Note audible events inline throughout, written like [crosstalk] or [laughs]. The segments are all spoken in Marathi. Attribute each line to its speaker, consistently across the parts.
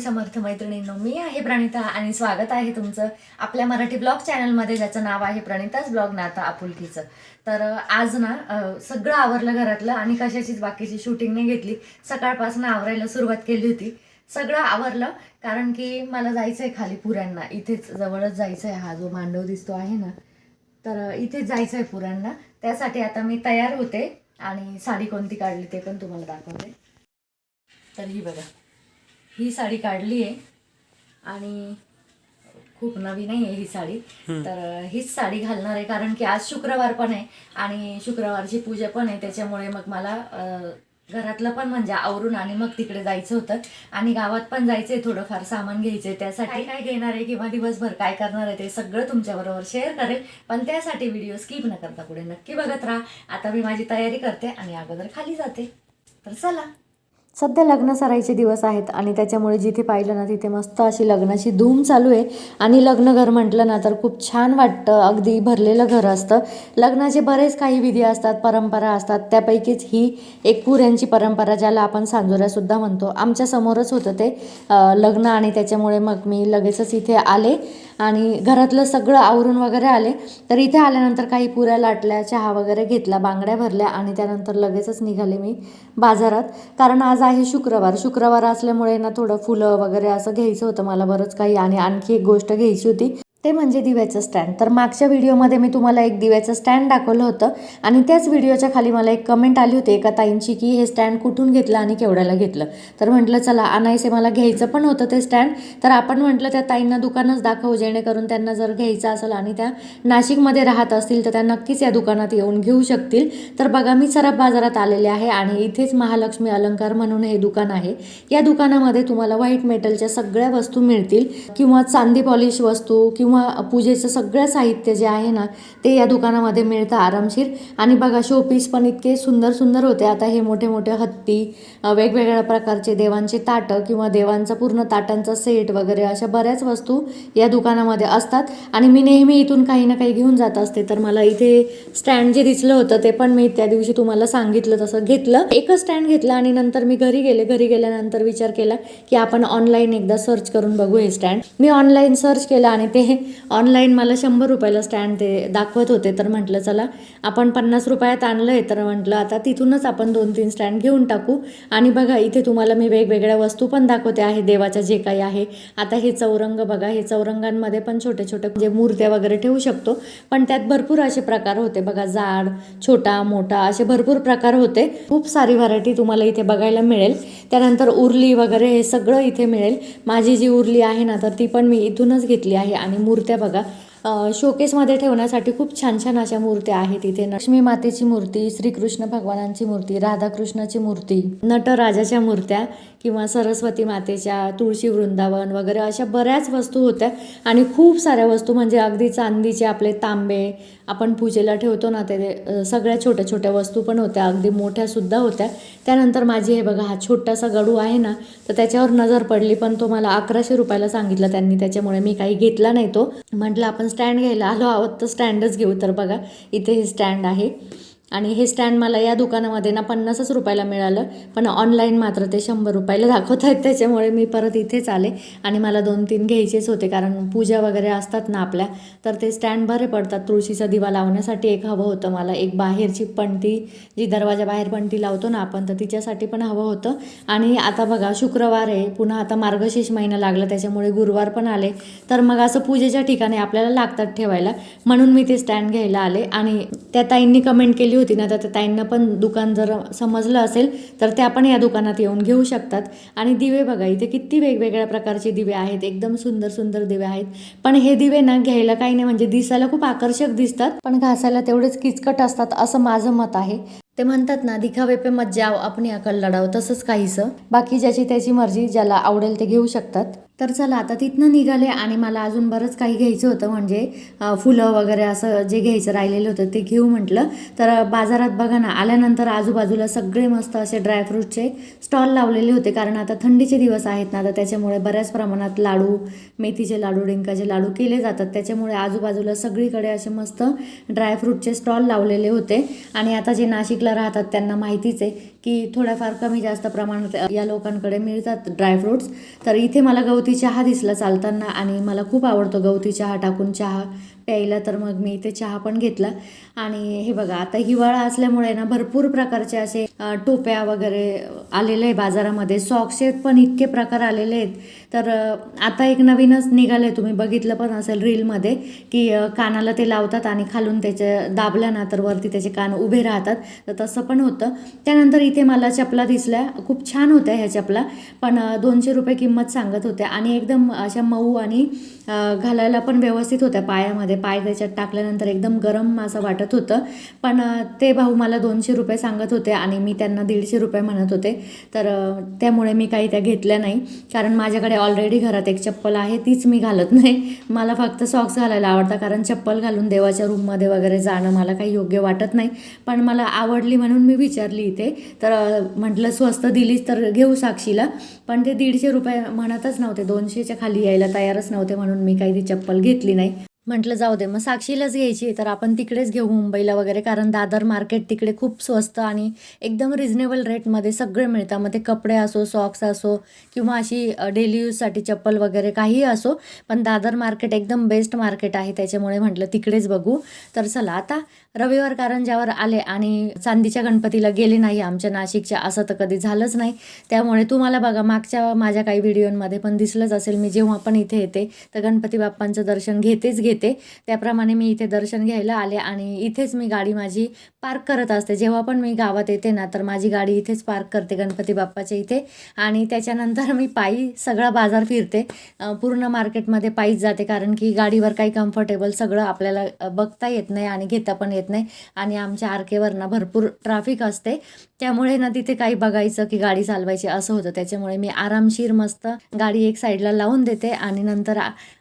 Speaker 1: समर्थ मैत्रिणींनो मी आहे प्रणिता आणि स्वागत आहे तुमचं आपल्या मराठी ब्लॉग चॅनलमध्ये ज्याचं नाव आहे प्रणिताच ब्लॉग नाता आपुलकीचं. तर आज ना सगळं आवरलं घरातलं आणि कशाचीच बाकीची शूटिंग नाही घेतली. सकाळपासून आवरायला सुरुवात केली होती. सगळं आवरलं कारण की मला जायचं आहे खाली पुऱ्यांना इथेच जवळच जायचं आहे हा जो मांडव दिसतो आहे ना. तर इथेच जायचं आहे पुऱ्यांना त्यासाठी आता मी तयार होते आणि साडी कोणती काढली ते पण तुम्हाला दाखवते. तर ही बघा. ही साडी काढली आहे आणि खूप नवीन आहे ही साडी. तर हीच साडी घालणार आहे कारण की आज शुक्रवार पण आहे आणि शुक्रवारची पूजा पण आहे. त्याच्यामुळे मग मला घरातलं पण म्हणजे आवरून आणि मग तिकडे जायचं होतं. आणि गावात पण जायचंय थोडंफार सामान घ्यायचंय. त्यासाठी काय घेणार आहे किंवा दिवसभर काय करणार आहे ते सगळं तुमच्याबरोबर शेअर करेल. पण त्यासाठी व्हिडिओ स्किप न करता पुढे नक्की बघत राहा. आता मी माझी तयारी करते आणि अगोदर खाली जाते. तर चला. सध्या लग्न सरायचे दिवस आहेत आणि त्याच्यामुळे जिथे पाहिलं ना तिथे मस्त अशी लग्नाची धूम चालू आहे. आणि लग्न घर म्हटलं ना तर खूप छान वाटतं. अगदी भरलेलं घर असतं. लग्नाचे बरेच काही विधी असतात परंपरा असतात. त्यापैकीच ही एक पुऱ्यांची परंपरा ज्याला आपण सांजोऱ्यासुद्धा म्हणतो. आमच्या समोरच होतं ते लग्न आणि त्याच्यामुळे मग मी लगेचच इथे आले आणि घरातलं सगळं आवरून वगैरे आले. तर इथे आल्यानंतर काही पुऱ्या लाटल्या चहा वगैरे घेतला बांगड्या भरल्या आणि त्यानंतर लगेचच निघाले मी बाजारात. कारण आज आहे शुक्रवार. शुक्रवार असल्यामुळे ना थोडं फुलं वगैरे असं घ्यायचं होतं मला बरंच काही. आणि आणखी एक गोष्ट घ्यायची होती. ते म्हणजे दिव्याचं स्टँड. तर मागच्या व्हिडिओमध्ये मी तुम्हाला एक दिव्याचं स्टँड दाखवलं होतं आणि त्याच व्हिडिओच्या खाली मला एक कमेंट आली होती एका ताईंची की हे स्टँड कुठून घेतलं आणि केवढ्याला घेतलं. तर म्हटलं चला आणायचे मला घ्यायचं पण होतं ते स्टँड. तर आपण म्हटलं त्या ताईंना दुकानच दाखवू जेणेकरून त्यांना जर घ्यायचं असेल आणि त्या नाशिकमध्ये राहत असतील तर त्या नक्कीच या दुकानात येऊन घेऊ शकतील. तर बघा मी सराफ बाजारात आलेले आहे आणि इथेच महालक्ष्मी अलंकार म्हणून हे दुकान आहे. या दुकानामध्ये तुम्हाला व्हाईट मेटलच्या सगळ्या वस्तू मिळतील किंवा चांदी पॉलिश वस्तू किंवा किंवा पूजेचं सगळं साहित्य जे आहे ना ते या दुकानामध्ये मिळतं आरामशीर. आणि बघा शोपीस पण इतके सुंदर सुंदर होते. आता हे मोठे मोठे हत्ती वेगवेगळ्या प्रकारचे देवांचे ताटं किंवा देवांचा पूर्ण ताटांचा सेट वगैरे अशा बऱ्याच वस्तू या दुकानामध्ये असतात. आणि मी नेहमी इथून काही ना काही घेऊन जात असते. तर मला इथे स्टँड जे दिसलं होतं ते पण मी त्या दिवशी तुम्हाला सांगितलं तसं घेतलं. एकच स्टँड घेतलं आणि नंतर मी घरी गेले. घरी गेल्यानंतर विचार केला की आपण ऑनलाईन एकदा सर्च करून बघू हे स्टँड मी ऑनलाईन सर्च केलं आणि ते ऑनलाईन मला शंभर रुपयाला स्टँड ते दाखवत होते. तर म्हटलं चला आपण पन्नास रुपयात आणलं आहे तर म्हटलं आता तिथूनच आपण दोन तीन स्टँड घेऊन टाकू. आणि बघा इथे तुम्हाला मी वेगवेगळ्या वस्तू पण दाखवते आहे. देवाच्या जे काही आहे. आता हे चौरंग बघा हे चौरंगांमध्ये पण छोटे छोटे म्हणजे मूर्त्या वगैरे ठेवू शकतो. पण त्यात भरपूर असे प्रकार होते. बघा जाड छोटा मोठा असे भरपूर प्रकार होते. खूप सारी व्हरायटी तुम्हाला इथे बघायला मिळेल. त्यानंतर उरली वगैरे हे सगळं इथे मिळेल. माझी जी उरली आहे ना तर ती पण मी इथूनच घेतली आहे. आणि मूर्त्या बघा. शोकेसमध्ये ठेवण्यासाठी खूप छान छान अशा मूर्त्या आहेत इथे. लक्ष्मी मातेची मूर्ती श्रीकृष्ण भगवानांची मूर्ती राधाकृष्णाची मूर्ती नटराजाच्या मूर्त्या. किंवा सरस्वती मातेच्या तुळशी वृंदावन वगैरे अशा बऱ्याच वस्तू होत्या. आणि खूप साऱ्या वस्तू म्हणजे अगदी चांदीचे आपले तांबे आपण पूजेला ठेवतो ना ते सगळ्या छोट्या छोट्या वस्तू पण होत्या अगदी मोठ्या सुद्धा होत्या. त्यानंतर माझी हे बघा हा छोटासा गडू आहे ना तर त्याच्यावर नजर पडली पण तो मला अकराशे रुपयाला सांगितलं त्यांनी त्याच्यामुळे मी काही घेतला नाही तो. म्हटलं आपण स्टँड घ्यायला आलो आहोत तर स्टँडच घेऊ तर बघा इथे हे स्टँड आहे. आणि हे स्टँड मला या दुकानामध्ये ना पन्नासच रुपयाला मिळालं पण ऑनलाईन मात्र ते शंभर रुपयाला दाखवत आहेत त्याच्यामुळे मी परत इथेच आले आणि मला दोन तीन घ्यायचेच होते कारण पूजा वगैरे असतात ना आपल्या तर ते स्टँड बरे पडतात. तुळशीचा दिवा लावण्यासाठी एक हवं होतं मला. एक बाहेरची पणती जी दरवाजा बाहेर पणती लावतो ना आपण तर तिच्यासाठी पण हवं होतं. आणि आता बघा शुक्रवार आहे. पुन्हा आता मार्गशीर्ष महिना लागला त्याच्यामुळे गुरुवार पण आले. तर मग असं पूजेच्या ठिकाणी आपल्याला लागतात ठेवायला. म्हणून मी ते स्टँड घ्यायला आले आणि त्या ताईंनी कमेंट केली होती ना तर त्यांना ताईंना पण दुकान जर समजलं असेल तर त्या पण या दुकानात येऊन घेऊ शकतात. आणि दिवे बघा इथे किती वेगवेगळ्या प्रकारचे दिवे आहेत. एकदम सुंदर सुंदर दिवे आहेत. पण हे दिवे ना घ्यायला काही नाही. म्हणजे दिसायला खूप आकर्षक दिसतात पण घासायला तेवढेच किचकट असतात असं माझं मत आहे. ते म्हणतात ना दिखावे पे मत जाव आपणी अकल लढाव तसंच काहीसं. बाकी ज्याची त्याची मर्जी ज्याला आवडेल ते घेऊ शकतात. तर चला आता तिथनं निघाले आणि मला अजून बरंच काही घ्यायचं होतं म्हणजे फुलं वगैरे असं जे घ्यायचं राहिलेलं होतं ते घेऊ म्हटलं. तर बाजारात बघा ना आल्यानंतर आजूबाजूला सगळे मस्त असे ड्रायफ्रूटचे स्टॉल लावलेले होते कारण आता थंडीचे दिवस आहेत ना तर त्याच्यामुळे बऱ्याच प्रमाणात लाडू मेथीचे लाडू डिंकाचे लाडू केले जातात. त्याच्यामुळे आजूबाजूला सगळीकडे असे मस्त ड्रायफ्रूटचे स्टॉल लावलेले होते. आणि आता जे नाशिकला राहतात त्यांना माहितीच आहे. की थोड्याफार कमी जास्त प्रमाणात या लोकांकडे मिळतात ड्रायफ्रुट्स तर इथे मला गवती चहा दिसला चालताना आणि मला खूप आवडतो गवती चहा टाकून चहा प्यायला. तर मग मी इथे चहा पण घेतला. आणि हे बघा आता हिवाळा असल्यामुळे ना भरपूर प्रकारचे असे टोप्या वगैरे आलेले आहे बाजारामध्ये. सॉक्सचे पण इतके प्रकार आलेले आहेत. तर आता एक नवीनच निघाले. तुम्ही बघितलं पण असेल रीलमध्ये की कानाला ते लावतात आणि खालून त्याचे दाबल्या ना तर वरती त्याचे कान उभे राहतात. तर तसं पण होतं. त्यानंतर इथे मला चपला दिसल्या. खूप छान होत्या ह्या चपला. पण दोनशे रुपये किंमत सांगत होत्या. आणि एकदम अशा मऊ आणि घालायला पण व्यवस्थित होत्या पायामध्ये. पाय त्याच्यात टाकल्यानंतर एकदम गरम असं वाटत होतं. पण ते भाऊ मला दोनशे रुपये सांगत होते आणि मी त्यांना दीडशे रुपये म्हणत होते. तर त्यामुळे मी काही त्या घेतल्या नाही. कारण माझ्याकडे ऑलरेडी घरात एक चप्पल आहे तीच मी घालत नाही. मला फक्त सॉक्स घालायला आवडतं कारण चप्पल घालून देवाच्या रूममध्ये वगैरे जाणं मला काही योग्य वाटत नाही. पण मला आवडली म्हणून मी विचारली इथे. तर म्हटलं स्वस्त दिलीच तर घेऊ साक्षीला. पण ते दीडशे रुपये म्हणतच नव्हते. दोनशेच्या खाली यायला तयारच नव्हते म्हणून मी काही ती चप्पल घेतली नाही. म्हटलं जाऊ दे मग साक्षीलाच घ्यायची तर आपण तिकडेच घेऊ मुंबईला वगैरे कारण दादर मार्केट तिकडे खूप स्वस्त आणि एकदम रिझनेबल रेटमध्ये सगळे मिळतात. मग ते कपडे असो सॉक्स असो किंवा अशी डेली यूजसाठी चप्पल वगैरे काहीही असो पण दादर मार्केट एकदम बेस्ट मार्केट आहे. त्याच्यामुळे म्हटलं तिकडेच बघू. तर चला आता रविवार कारंजावर आले आणि चांदीच्या गणपतीला गेले नाही आमच्या नाशिकच्या असं तर कधी झालंच नाही. त्यामुळे तुम्हाला बघा मागच्या माझ्या काही व्हिडिओमध्ये पण दिसलंच असेल मी जेव्हा पण इथे येते तर गणपती बाप्पांचं दर्शन घेतेच घेते. त्याप्रमाणे मी इथे दर्शन घ्यायला आले आणि इथेच मी गाडी माझी पार्क करत असते. जेव्हा पण मी गावात येते ना तर माझी गाडी इथेच पार्क करते गणपती बाप्पाच्या इथे आणि त्याच्यानंतर मी पायी सगळा बाजार फिरते. पूर्ण मार्केटमध्ये पायीच जाते कारण की गाडीवर काही कम्फर्टेबल सगळं आपल्याला बघता येत नाही आणि घेता पण येत नाही. आणि आमच्या आरकेवर ना भरपूर ट्रॅफिक असते. त्यामुळे ना तिथे काही बघायचं की गाडी चालवायची असं होतं. त्याच्यामुळे मी आरामशीर मस्त गाडी एक साईडला लावून देते. आणि नंतर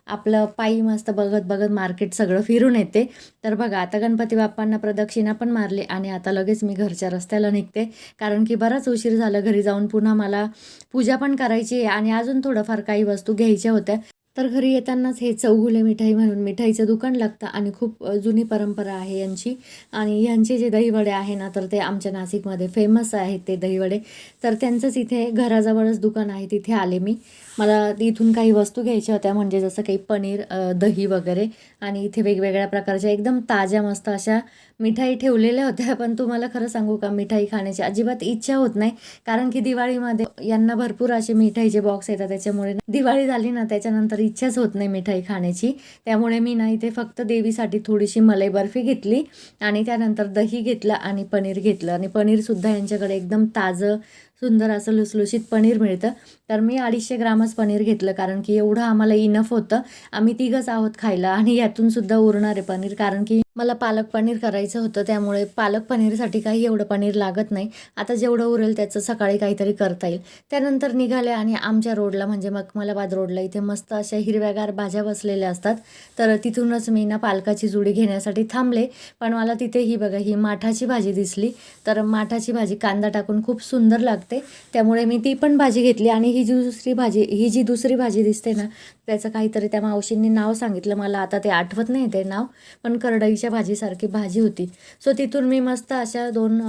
Speaker 1: आपलं पायी मस्त बघत बघत मार्केट सगळं फिरून येते. तर बघा आता गणपती बाप्पांना प्रदक्षिणा पण मारली आणि आता लगेच मी घरच्या रस्त्याला निघते. कारण की बराच उशीर झाला घरी जाऊन पुन्हा मला पूजा पण करायची आहे. आणि अजून थोडंफार काही वस्तू घ्यायच्या होत्या. तर घरी येतानाच हे चौगुले मिठाई म्हणून मिठाईचं दुकान लागतं आणि खूप जुनी परंपरा आहे यांची. आणि यांचे जे दहीवडे आहे ना तर ते आमच्या नाशिकमध्ये फेमस आहेत ते दहीवडे. तर त्यांचंच इथे घराजवळच दुकान आहे तिथे आले मी. मला इथून काही वस्तू घ्यायच्या होत्या म्हणजे जसं काही पनीर दही वगैरे. आणि इथे वेगवेगळ्या प्रकारच्या एकदम ताज्या मस्त अशा मिठाई ठेवलेल्या होत्या. पण तुम्हाला खरं सांगू का मिठाई खाण्याची अजिबात इच्छा होत नाही. कारण की दिवाळीमध्ये यांना भरपूर असे मिठाईचे बॉक्स येतात त्याच्यामुळे दिवाळी झाली ना त्याच्यानंतर इच्छाच होत नाही मिठाई खाण्याची. त्यामुळे मी ना इथे फक्त देवीसाठी थोडीशी मलाई बर्फी घेतली आणि त्यानंतर दही घेतलं आणि पनीर घेतलं. आणि पनीरसुद्धा यांच्याकडे एकदम ताजं सुंदर असं लुसलुशीत पनीर मिळतं. तर मी अडीचशे ग्रामच पनीर घेतलं कारण की एवढं आम्हाला इनफ होतं. आम्ही तिघंच आहोत खायला आणि यातून सुद्धा उरणार आहे पनीर कारण की मला पालक पनीर करायचं होतं त्यामुळे पालक पनीरसाठी काही एवढं पनीर लागत नाही. आता जेवढं उरेल त्याचं सकाळी काहीतरी करता येईल. त्यानंतर निघाले आणि आमच्या रोडला म्हणजे मखमलाबाद रोडला इथे मस्त अशा हिरव्यागार भाज्या बसलेल्या असतात. तर तिथूनच मी ना पालकाची जुडी घेण्यासाठी थांबले. पण मला तिथे ही बघा ही माठाची भाजी दिसली. तर माठाची भाजी कांदा टाकून खूप सुंदर लागते. त्यामुळे मी ती पण भाजी घेतली आणि ही जी दुसरी भाजी ही जी दुसरी भाजी दिसते ना त्याचं काहीतरी त्या मावशींनी नाव सांगितलं. मला आता ते आठवत नाही ते नाव पण करडईच्या भाजीसारखी भाजी होती. सो तिथून मी मस्त अशा दोन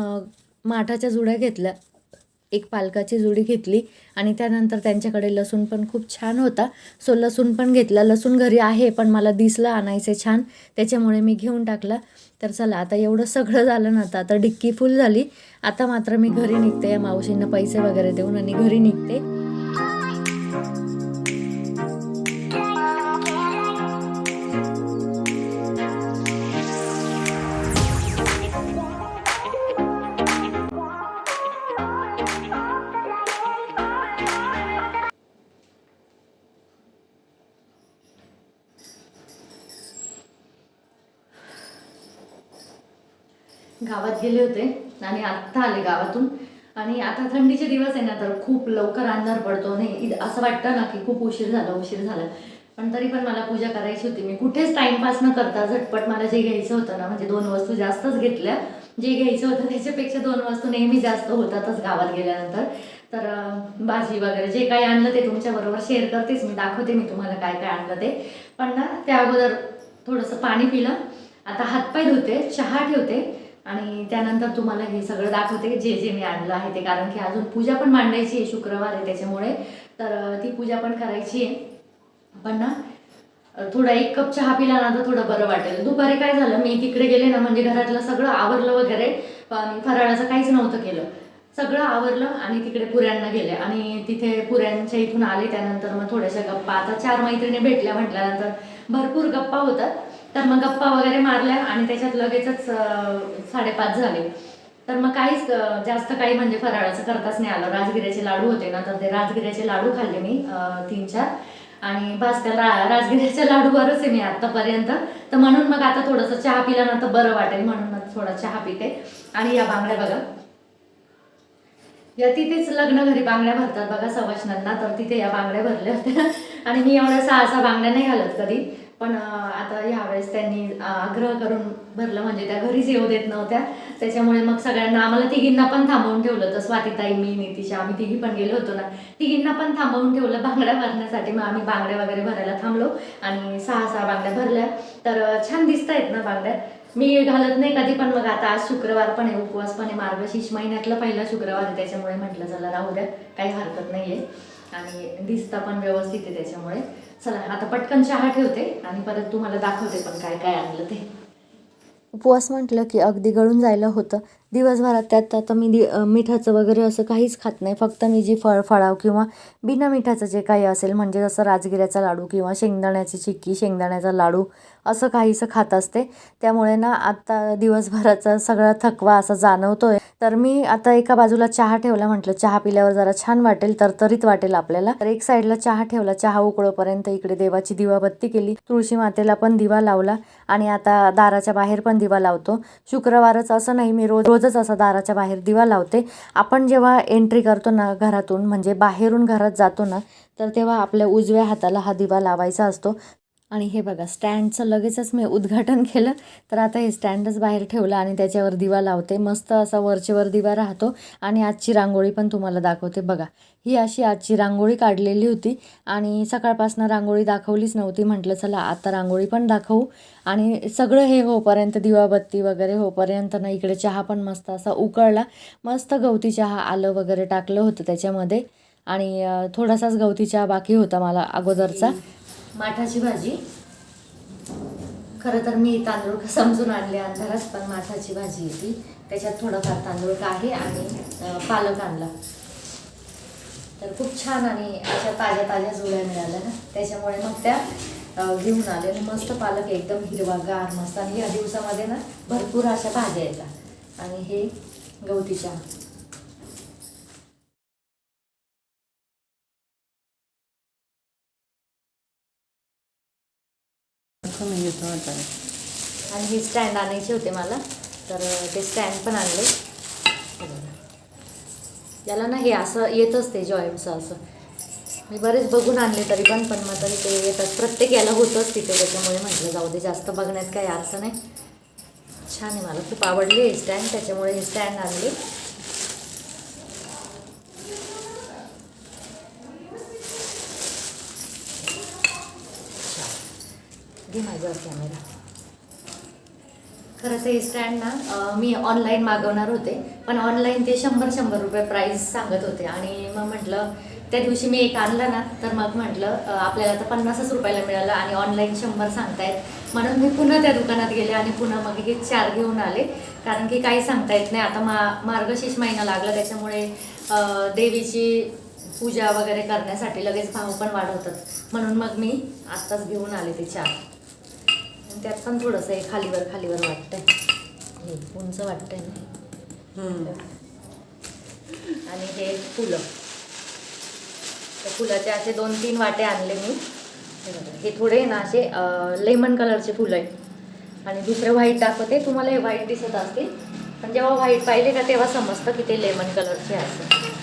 Speaker 1: माठाच्या जुड्या घेतल्या. एक पालकाची जुडी घेतली आणि त्यानंतर त्यांच्याकडे लसूण पण खूप छान होता. सो लसूण पण घेतला. लसूण घरी आहे पण मला दिसलं आणायचे छान. त्याच्यामुळे मी घेऊन टाकला. तर चला आता एवढं सगळं झालं ना आता आता डिक्की फुल झाली. आता मात्र मी घरी निघते या मावशींना पैसे वगैरे देऊन आणि घरी निघते. गावात गेले होते आणि आत्ता आले गावातून. आणि आता थंडीचे दिवस आहे ना तर खूप लवकर अंधार पडतो. नाही असं वाटतं ना की खूप उशीर झाला उशीर झाला. पण तरी पण मला पूजा करायची होती. मी कुठेच टाइमपास न करता झटपट मला जे घ्यायचं होतं ना म्हणजे दोन वस्तू जास्तच घेतल्या. जे घ्यायचं होतं त्याच्यापेक्षा दोन वस्तू नेहमी जास्त होतातच गावात गेल्यानंतर. तर भाजी वगैरे जे काही आणलं ते तुमच्याबरोबर शेअर करतेच. मी दाखवते मी तुम्हाला काय काय आणलं ते. पण ना त्या अगोदर थोडंसं पाणी पिलं. आता हातपाय धुते चहा ठेवते. आणि त्यानंतर तुम्हाला हे सगळं दाखवते जे जे मी आणलं आहे ते. कारण की अजून पूजा पण मांडायची आहे शुक्रवार आहे त्याच्यामुळे. तर ती पूजा पण करायची आहे. पण ना थोडा एक कप चहा पिला ना तर थोडं बरं वाटेल. दुपारी काय झालं मी तिकडे गेले ना म्हणजे घरातलं सगळं आवरलं वगैरे आणि फराळाचं काहीच नव्हतं केलं. सगळं आवरलं आणि तिकडे पुऱ्यांना गेले. आणि तिथे पुऱ्यांच्या इथून आले त्यानंतर मग थोड्याशा गप्पा. आता चार मैत्रिणी भेटल्या म्हटल्यानंतर भरपूर गप्पा होतात. तर मग गप्पा वगैरे मारल्या आणि त्याच्यात लगेचच साडेपाच झाले. तर मग काहीच जास्त काही म्हणजे फराळाचं करताच नाही आलं. राजगिऱ्याचे लाडू होते ना तर ते राजगिऱ्याचे लाडू खाल्ले मी तीन चार आणि बस त्या रा राजगिऱ्याच्या लाडूवरच आहे मी आत्तापर्यंत. तर म्हणून मग आता थोडंसं चहा पिला ना तर बरं वाटेल म्हणून मग थोडा चहा पिते. आणि या बांगड्या बघा. या तिथेच लग्न घरी बांगड्या भरतात बघा सवाशणांना तर तिथे या बांगड्या भरल्या होत्या. आणि मी एवढ्या सहा सहा बांगड्या नाही घालत कधी. पण आता यावेळेस त्यांनी आग्रह करून भरलं म्हणजे त्या घरीच येऊ देत नव्हत्या. त्याच्यामुळे मग सगळ्यांना आम्हाला तिघींना पण थांबवून ठेवलं तर स्वातीताई मी नितिशा आम्ही तिघी पण गेलो होतो ना. तिघींना पण थांबवून ठेवलं बांगड्या भरण्यासाठी. मग आम्ही बांगड्या वगैरे भरायला थांबलो आणि सहा सहा बांगड्या भरल्या. तर छान दिसत आहेत ना बांगड्या. मी घालत नाही कधी पण मग आता आज शुक्रवार पण आहे उपवास पण आहे. मार्गशीर्ष महिन्यातला पहिला शुक्रवार आहे. त्याच्यामुळे म्हटलं चला राहू द्या. काही हरकत नाहीये. आणि दिसता पण व्यवस्थित आहे त्याच्यामुळे. चला आता पटकन चहा ठेवते आणि परत तुम्हाला दाखवते पण काय काय आणलं ते.
Speaker 2: उपवास म्हटलं की अगदी गळून जायला होतं. दिवसभरात त्यात आता मी दि मिठाचं वगैरे असं काहीच खात नाही. फक्त मी जी फळ फळाव किंवा बिना मिठाचं जे काही असेल म्हणजे जसं राजगिऱ्याचा लाडू किंवा शेंगदाण्याची चिक्की शेंगदाण्याचा लाडू असं काहीसं खात असते. त्यामुळे ना आत्ता दिवसभराचा सगळा थकवा असा जाणवतो तर मी आता एका बाजूला चहा ठेवला म्हटलं चहा पिल्यावर जरा छान वाटेल तर तरीत वाटेल आपल्याला. तर एक साईडला चहा ठेवला चहा उकळोपर्यंत इकडे देवाची दिवाबत्ती केली. तुळशी मातेला पण दिवा लावला आणि आता दाराच्या बाहेर पण दिवा लावतो. शुक्रवारच असं नाही मी रोज रोजच असा दाराच्या बाहेर दिवा लावते. आपण जेव्हा एंट्री करतो ना घरातून म्हणजे बाहेरून घरात जातो ना तर तेव्हा आपल्या उजव्या हाताला हा दिवा लावायचा असतो. आणि हे बघा स्टँडचं लगेचच मी उद्घाटन केलं. तर आता हे स्टँडच बाहेर ठेवलं आणि त्याच्यावर दिवा लावते. मस्त असा वरचेवर दिवा राहतो आणि आजची रांगोळी पण तुम्हाला दाखवते. बघा ही अशी आजची रांगोळी काढलेली होती आणि सकाळपासून रांगोळी दाखवलीच नव्हती. म्हटलं चला आता रांगोळी पण दाखवू. आणि सगळं हे होपर्यंत दिवाबत्ती वगैरे होपर्यंत ना इकडे चहा पण मस्त असा उकळला. मस्त गवती चहा आलं वगैरे टाकलं होतं त्याच्यामध्ये. आणि थोडासाच गवती चहा बाकी होता मला अगोदरचा.
Speaker 1: माठाची भाजी. खरं तर मी तांदूळ [laughs] समजून आणले अंधारात पण माठाची भाजी आहे ती. त्याच्यात थोडंफार तांदूळ आहे आणि पालक आणला. तर खूप छान आणि अशा ताज्या ताज्या जुळ्या मिळाल्या ना. त्याच्यामुळे मग त्या घेऊन आले. आणि मस्त पालक एकदम हिरवागार मस्त. आणि या दिवसामध्ये ना भरपूर अशा भाज्या येतात. आणि हे गवती चहा आणि हे स्टँड आणायचे होते मला तर ते स्टँड पण आणले. याला ना हे असं येतच ते जॉईंटचं असं. मी बरेच बघून आणले तरी पण पण मग तरी ते येतात. प्रत्येक याला होतंच तिथे त्याच्यामुळे म्हटलं जाऊ दे जास्त बघण्यात काही अर्थ नाही. छान आहे मला खूप आवडली हे स्टँड त्याच्यामुळे हे स्टँड आणले. घे माझा कॅमेरा खरं तर हे स्टँड ना मी ऑनलाईन मागवणार होते पण ऑनलाईन ते शंभर शंभर रुपये प्राईस सांगत होते. आणि मग म्हटलं त्या दिवशी मी एक आणलं ना तर मग म्हटलं आपल्याला तर पन्नासच रुपयाला मिळालं आणि ऑनलाईन शंभर सांगतायत. म्हणून मी पुन्हा त्या दुकानात गेले आणि पुन्हा मग हे चार घेऊन आले. कारण की काही सांगता येत नाही. आता मा मार्गशीर्ष महिना लागला त्याच्यामुळे देवीची पूजा वगैरे करण्यासाठी लगेच भाव पण वाढवतात. म्हणून मग मी आत्ताच घेऊन आले ते चार. त्यात पण थोडंसं हे खालीवर खालीवर वाटतंय. हे उंच वाटतंय ना. आणि हे फुलं. त्या फुलाचे असे दोन तीन वाटे आणले मी. हे बघा, हे थोडे ना असे लेमन कलरचे फुलं आहेत. आणि दुसरे व्हाईट दाखवते तुम्हाला हे व्हाईट दिसत असतील. पण जेव्हा व्हाईट पाहिले का तेव्हा समजतं की ते लेमन कलरचे असं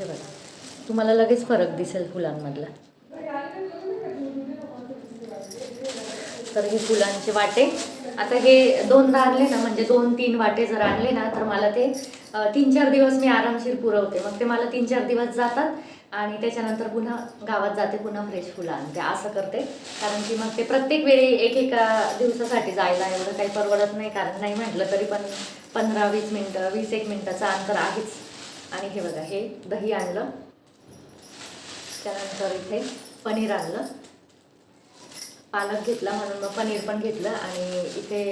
Speaker 1: हे बघा. तुम्हाला लगेच फरक दिसेल फुलांमधला. तर हे फुलांचे वाटे.
Speaker 3: आता हे दोनदा आणले ना म्हणजे दोन तीन वाटे जर आणले ना तर मला ते तीन चार दिवस मी आरामशीर पुरवते. मग ते मला तीन चार दिवस जातात आणि त्याच्यानंतर पुन्हा गावात जाते पुन्हा फ्रेश फुलं आणते. असं करते. कारण की मग ते प्रत्येक वेळी एक एका दिवसासाठी जायला एवढं काही परवडत नाही. कारण नाही म्हटलं तरी पण पंधरा वीस मिनटं वीस एक मिनटाचं अंतर आहेच. आणि हे बघा हे दही आणलं. त्यानंतर इथे पनीर आणलं. पालक घेतला म्हणून मग पनीर पण घेतलं आणि इथे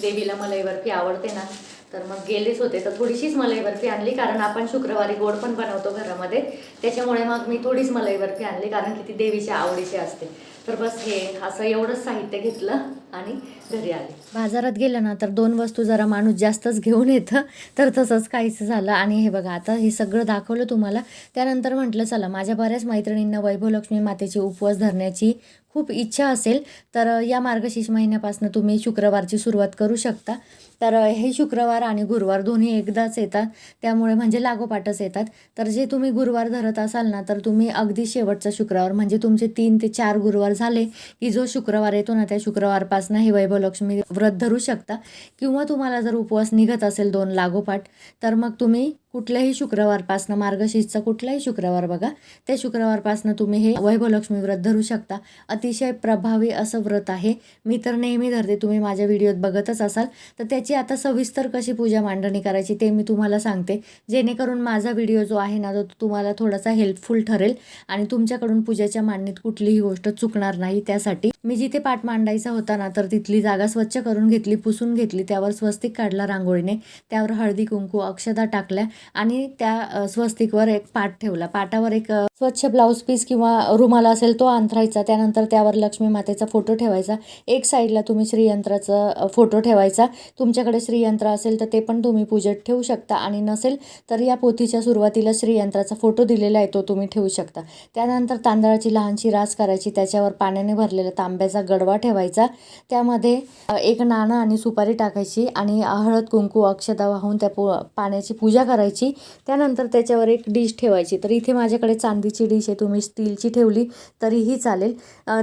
Speaker 3: देवीला मलाई बर्फी आवडते ना तर मग गेलेच होते. तर थोडीशीच मलाई बर्फी आणली कारण आपण शुक्रवारी गोड पण बनवतो घरामध्ये. त्याच्यामुळे मग मी थोडीच मलाई बर्फी आणली कारण की ती देवीच्या आवडीची असते. तर बस हे असं एवढंच साहित्य घेतलं. आणि घरी आले.
Speaker 1: बाजारात गेलं ना तर दोन वस्तू जरा माणूस जास्तच घेऊन येतं. तर तसंच काहीच झालं. आणि हे बघा आता हे सगळं दाखवलं तुम्हाला. त्यानंतर म्हटलं चला माझ्या बऱ्याच मैत्रिणींना वैभवलक्ष्मी मातेची उपवास धरण्याची खूप इच्छा असेल तर या मार्गशीर्ष महिन्यापासून तुम्ही शुक्रवारची सुरुवात करू शकता. तर हे शुक्रवार आणि गुरुवार दोन्ही एकदाच येतात. त्यामुळे म्हणजे लागोपाठच येतात. तर जे तुम्ही गुरुवार धरत असाल ना तर तुम्ही अगदी शेवटचा शुक्रवार म्हणजे तुमचे तीन ते चार गुरुवार झाले की जो शुक्रवार येतो ना त्या शुक्रवारपासून हे वैभवलक्ष्मी व्रत धरू शकता. किंवा तुम्हाला जर उपवास निघत असेल दोन लागोपाठ तर मग तुम्ही कुठल्याही शुक्रवारपासनं मार्गशीर्षचा कुठलाही शुक्रवार बघा त्या शुक्रवारपासनं तुम्ही हे वैभवलक्ष्मी व्रत धरू शकता. अतिशय प्रभावी असं व्रत आहे. मी तर नेहमी धरते तुम्ही माझ्या व्हिडिओत बघतच असाल. तर त्याची आता सविस्तर कशी पूजा मांडणी करायची ते मी तुम्हाला सांगते. जेणेकरून माझा व्हिडिओ जो आहे ना तो तुम्हाला थोडासा हेल्पफुल ठरेल आणि तुमच्याकडून पूजेच्या मांडणीत कुठलीही गोष्ट चुकणार नाही. त्यासाठी मी जिथे पाठ मांडायचा होता ना तर तिथली जागा स्वच्छ करून घेतली पुसून घेतली त्यावर स्वस्तिक काढला रांगोळीने. त्यावर हळदी कुंकू अक्षदा टाकल्या. आणि त्या स्वस्तिकवर एक पाट ठेवला. पाटावर एक स्वच्छ ब्लाऊज पीस किंवा रुमाल असेल तो अंथरायचा त्यानंतर त्यावर लक्ष्मी मातेचा फोटो ठेवायचा. एक साईडला तुम्ही श्रीयंत्राचा फोटो ठेवायचा. तुमच्याकडे श्रीयंत्र असेल तर ते पण तुम्ही पूजेत ठेवू शकता आणि नसेल तर या पोथीच्या सुरुवातीला श्रीयंत्राचा फोटो दिलेला आहे तो तुम्ही ठेवू शकता. त्यानंतर तांदळाची लहानशी रास करायची त्याच्यावर पाण्याने भरलेला तांब्याचा गडवा ठेवायचा. त्यामध्ये एक नाणं आणि सुपारी टाकायची आणि हळद कुंकू अक्षदा वाहून त्या पू पाण्याची पूजा करायची. त्यानंतर त्याच्यावर एक डिश ठेवायची. तर इथे माझ्याकडे चांदी चांदीची डिश आहे तुम्ही स्टीलची ठेवली तरीही चालेल.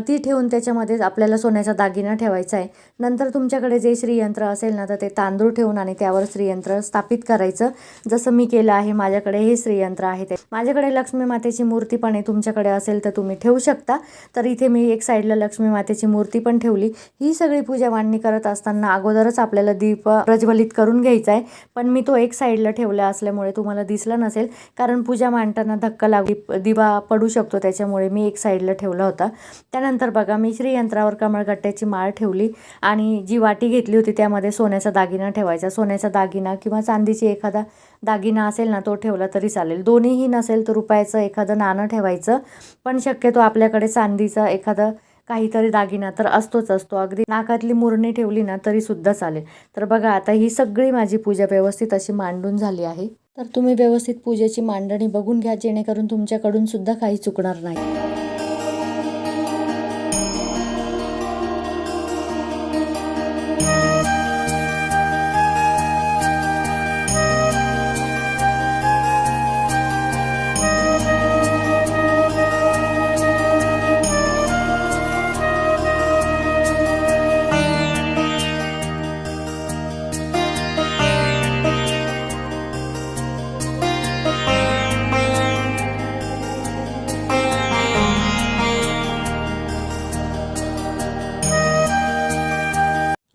Speaker 1: ती ठेवून त्याच्यामध्ये आपल्याला सोन्याचा दागिना ठेवायचा आहे. नंतर तुमच्याकडे जे श्रीयंत्र असेल ना तर ते तांदूळ ठेवून आणि त्यावर श्रीयंत्र स्थापित करायचं. जसं मी केलं आहे माझ्याकडे हे श्रीयंत्र आहे ते. माझ्याकडे लक्ष्मी मातेची मूर्ती पण आहे तुमच्याकडे असेल तर तुम्ही ठेवू शकता. तर इथे मी एक साईडला लक्ष्मी मातेची मूर्ती पण ठेवली. ही सगळी पूजा मांडणी करत असताना अगोदरच आपल्याला दीप प्रज्वलित करून घ्यायचा आहे. पण मी तो एक साईडला ठेवला असल्यामुळे तुम्हाला दिसला नसेल. कारण पूजा मांडताना धक्का लागू दिवा पडू शकतो. त्याच्यामुळे मी एक साईडला ठेवला होता. त्यानंतर बघा मी श्रीयंत्रावर कमळगट्ट्याची माळ ठेवली आणि जी वाटी घेतली होती त्यामध्ये सोन्याचा दागिना ठेवायचा. सोन्याचा दागिना किंवा चांदीची एखादा दागिना असेल ना तो ठेवला तरी चालेल. दोन्हीही नसेल तर रुपयाचं एखादं नाणं ठेवायचं. पण शक्यतो आपल्याकडे चांदीचा एखादं काहीतरी दागिना तर असतोच असतो. अगदी नाकातली मुरणी ठेवली ना तरीसुद्धा चालेल. तर बघा आता ही सगळी माझी पूजा व्यवस्थित अशी मांडून झाली आहे. तर तुम्ही व्यवस्थित पूजेची मांडणी बघून घ्या जेणेकरून तुमच्याकडून सुद्धा काही चुकणार नाही.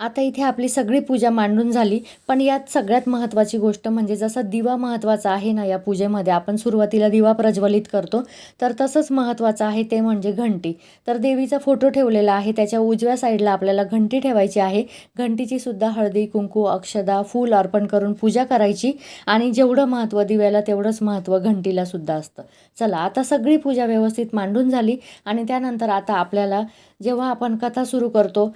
Speaker 1: आता इथे आपली सगळी पूजा मांडून झाली पण यात सगळ्यात महत्त्वाची गोष्ट म्हणजे जसा दिवा महत्त्वाचा आहे ना या पूजेमध्ये आपण सुरुवातीला दिवा प्रज्वलित करतो तर तसंच महत्त्वाचं आहे ते म्हणजे घंटी. तर देवीचा फोटो ठेवलेला आहे त्याच्या उजव्या साईडला आपल्याला घंटी ठेवायची आहे. घंटीची सुद्धा हळदी कुंकू अक्षदा फूल अर्पण करून पूजा करायची आणि जेवढं महत्त्व दिव्याला तेवढंच महत्त्व घंटीला सुद्धा असतं. चला आता सगळी पूजा व्यवस्थित मांडून झाली आणि त्यानंतर आता आपल्याला जेव्हा आपण कथा सुरू करतो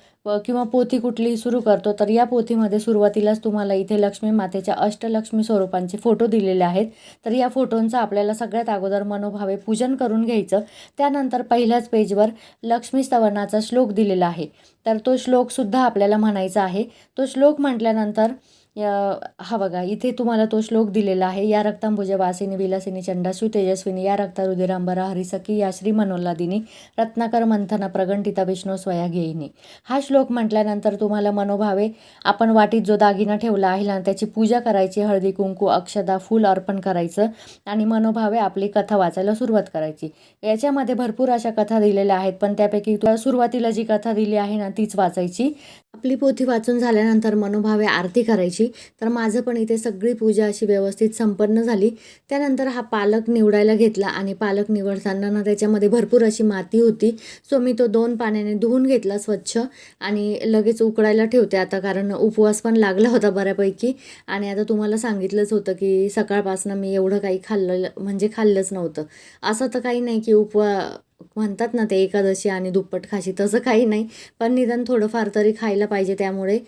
Speaker 1: किंवा पोथी कुठलीही सुरू करतो तर या पोथीमध्ये सुरुवातीलाच तुम्हाला इथे लक्ष्मी मातेच्या अष्टलक्ष्मी स्वरूपांचे फोटो दिलेले आहेत. तर या फोटोंचं आपल्याला सगळ्यात अगोदर मनोभावे पूजन करून घ्यायचं. त्यानंतर पहिल्याच पेजवर लक्ष्मी स्तवनाचा श्लोक दिलेला आहे. तर तो श्लोकसुद्धा आपल्याला म्हणायचा आहे. तो श्लोक म्हटल्यानंतर हा बघा इथे तुम्हाला तो श्लोक दिलेला आहे या रक्तांबुजा वासिनी विलासिनी चंडासु तेजस्विनी या रक्ता रुधिरांबरा हरिसखी या श्री मनोल्लादिनी रत्नाकर मंथना प्रगंटिता विष्णू स्वया घेईनी. हा श्लोक म्हटल्यानंतर तुम्हाला मनोभावे आपण वाटीत जो दागिना ठेवला आहे ना त्याची पूजा करायची हळदी कुंकू अक्षदा फूल अर्पण करायचं आणि मनोभावे आपली कथा वाचायला सुरुवात करायची. याच्यामध्ये भरपूर अशा कथा दिलेल्या आहेत पण त्यापैकी तुला सुरुवातीला जी कथा दिली आहे ना तीच वाचायची. आपली पोथी वाचून झाल्यानंतर मनोभावे आरती करायची तर माझं पण इथे सगळी पूजा अशी व्यवस्थित संपन्न झाली. त्यानंतर हा पालक निवडायला घेतला आणि पालक निवडताना ना त्याच्यामध्ये भरपूर अशी माती होती. सो मी तो दोन पाण्याने धुवून घेतला स्वच्छ आणि लगेच उकडायला ठेवते. आता कारण उपवास पण लागला होता बऱ्यापैकी आणि आता तुम्हाला सांगितलंच होतं की सकाळपासून मी एवढं काही खाल्लं म्हणजे खाल्लंच नव्हतं. असं तर काही नाही की उपवा म्हणतात ना ते एकादशी आणि दुप्पट खाशी तसं काही नाही. पण निदान थोडंफार तरी खायला पाहिजे त्यामुळे.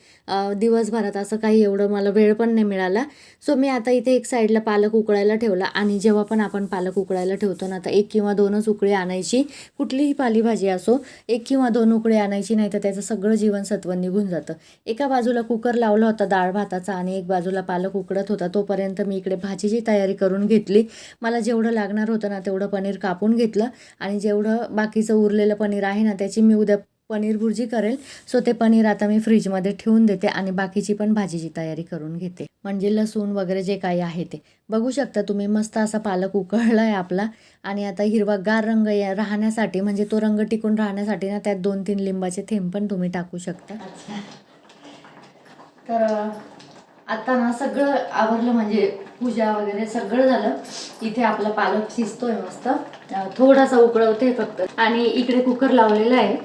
Speaker 1: दिवसभरात असं काही एवढं मला वेळ पण नाही मिळाला. सो मी आता इथे एक साईडला पालक उकळायला ठेवला आणि जेव्हा पण आपण पालक उकळायला ठेवतो ना तर एक किंवा दोनच उकळी आणायची. कुठलीही पालेभाजी असो एक किंवा दोन उकळी आणायची नाही तर त्याचं सगळं जीवनसत्व निघून जातं. एका बाजूला कुकर लावला होता डाळ भाताचा आणि एक बाजूला पालक उकडत होता. तोपर्यंत मी इकडे भाजीची तयारी करून घेतली. मला जेवढं लागणार होतं ना तेवढं पनीर कापून घेतलं आणि जेवढं बाकीचं उरलेलं पनीर आहे ना त्याची मी उद्या पनीर भुर्जी करेल. सो ते पनीर आता मी फ्रीजमध्ये ठेवून देते आणि बाकीची पण भाजीची तयारी करून घेते. म्हणजे लसूण वगैरे जे काही आहे ते. बघू शकता तुम्ही मस्त असा पालक उकळला आहे आपला. आणि आता हिरवागार रंग या राहण्यासाठी म्हणजे तो रंग टिकून राहण्यासाठी ना त्यात दोन तीन लिंबाचे थेंब पण तुम्ही टाकू शकता.
Speaker 4: तर आता ना सगळं आवरलं म्हणजे पूजा वगैरे सगळं झालं. इथे आपला पालक शिजतोय मस्त. थोडासा उकळवते फक्त. आणि इकडे कुकर लावलेला आहे.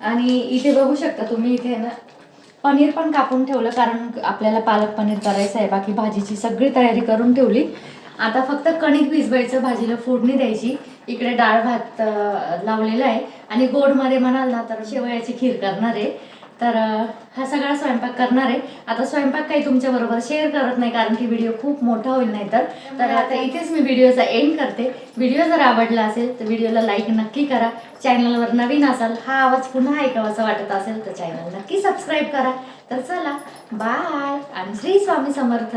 Speaker 4: आणि इथे बघू शकता तुम्ही इथे ना पनीर पण कापून ठेवलं कारण आपल्याला पालक पनीर करायचं आहे. बाकी भाजीची सगळी तयारी करून ठेवली. आता फक्त कणिक भिजवायचं भाजीला फोडणी द्यायची. इकडे डाळ भात लावलेला आहे. आणि गोडमध्ये म्हणाल ना तर शेवयाची खीर करणार आहे. तर हा सगळा स्वयंपाक करणार आहे. आता स्वयंपाक काही तुमच्या बरोबर शेअर करत नाही कारण की व्हिडिओ खूप मोठा होईल नाही तर तर आता इथेच मी व्हिडिओचा एंड करते. व्हिडिओ जर आवडला असेल तर व्हिडिओला लाईक नक्की करा. चॅनलवर नवीन असाल हा आवाज पुन्हा ऐकावासा वाटत असेल तर चॅनल नक्की सबस्क्राईब करा. तर चला बाय आणि श्री स्वामी समर्थ